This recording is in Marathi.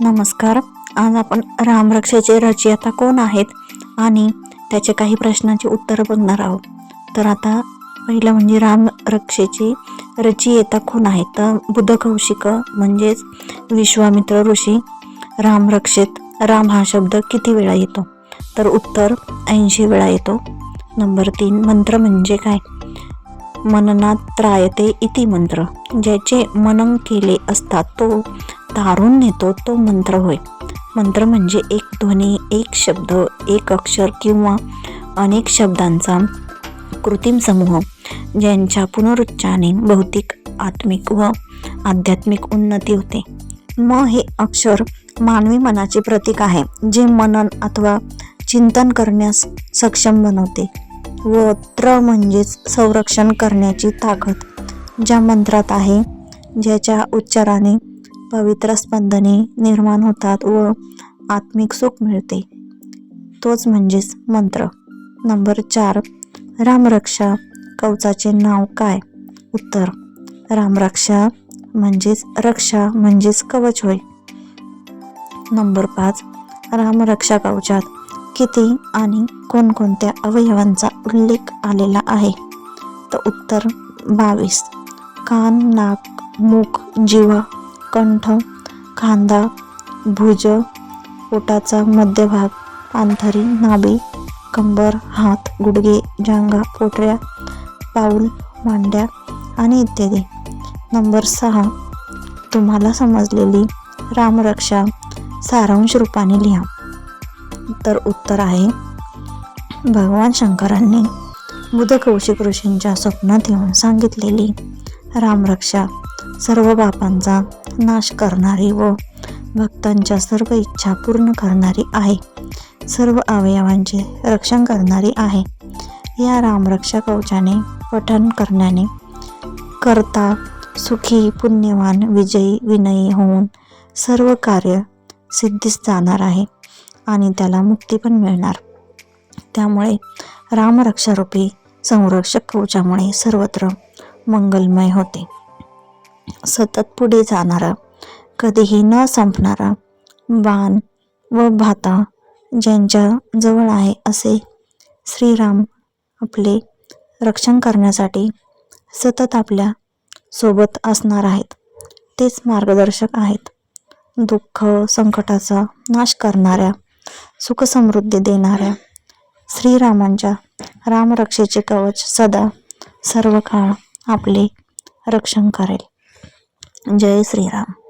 नमस्कार. आज आपण रामरक्षाचे रचयिता कोण आहेत आणि त्याचे काही प्रश्नांची उत्तरं बघणार आहोत. तर आता पहिलं म्हणजे रामरक्षेची रचयिता कोण आहेत? तर बुध कौशिक म्हणजेच विश्वामित्र ऋषी रामरक्षेत राम हा शब्द किती वेळा येतो? तर उत्तर ऐंशी वेळा येतो. नंबर तीन मंत्र म्हणजे काय? मननात त्रायते इति मंत्र. ज्याचे मनन केले असता तो तारून नेतो तो मंत्र होय. मंत्र म्हणजे एक ध्वनी एक शब्द एक अक्षर किंवा अनेक शब्दांचा कृत्रिम समूह ज्यांच्या पुनरुच्चाराने भौतिक आत्मिक व आध्यात्मिक उन्नती होते. म हे अक्षर मानवी मनाचे प्रतीक आहे जे मनन अथवा चिंतन करण्यास सक्षम बनवते. व त्र म्हणजेच संरक्षण करण्याची ताकद ज्या मंत्रात आहे ज्याच्या उच्चाराने पवित्र स्पंदने निर्माण होतात व आत्मिक सुख मिळते. तोच म्हणजेच मंत्र. नंबर चार रामरक्षा. कवचाचे नाव काय? उत्तर रामरक्षा म्हणजेच रक्षा म्हणजेच कवच होय. नंबर पाच रामरक्षा कवचात किती आणि कोणकोणत्या अवयवांचा उल्लेख आलेला आहे? तर उत्तर बावीस कान नाक मुख जिवा कंठ खांदा भुज पोटाचा मध्यभाग पांथरी नाभी कंबर हात गुडघे जांगा पोटऱ्या पाऊल मांड्या आणि इत्यादी. नंबर सहा. तुम्हाला समजलेली रामरक्षा सारांश रूपाने लिहा. तर उत्तर आहे भगवान शंकरांनी बुध कौशिक ऋषींच्या स्वप्नात येऊन सांगितलेली रामरक्षा सर्व बापांचा नाश करणारी व भक्तांच्या सर्व इच्छा पूर्ण करणारी आहे. सर्व अवयवांचे रक्षण करणारी आहे. या रामरक्षा कवचाने पठन करण्याने करता सुखी पुण्यवान विजयी विनयी होऊन सर्व कार्य सिद्धीस जाणार आहे आणि त्याला मुक्ती पण मिळणार. त्यामुळे रामरक्षारूपी संरक्षक कवचामुळे सर्वत्र मंगलमय होते. सतत पुढे जाणारा कधीही न संपणारा बाण व भाता ज्यांच्या जवळ आहे असे श्रीराम आपले रक्षण करण्यासाठी सतत आपल्यासोबत असणार आहेत. तेच मार्गदर्शक आहेत. दुःख संकटाचा नाश करणाऱ्या सुखसमृद्धी देणाऱ्या श्रीरामांच्या रामरक्षेचे कवच सदा सर्व काळ आपले रक्षण करेल. जय श्रीराम.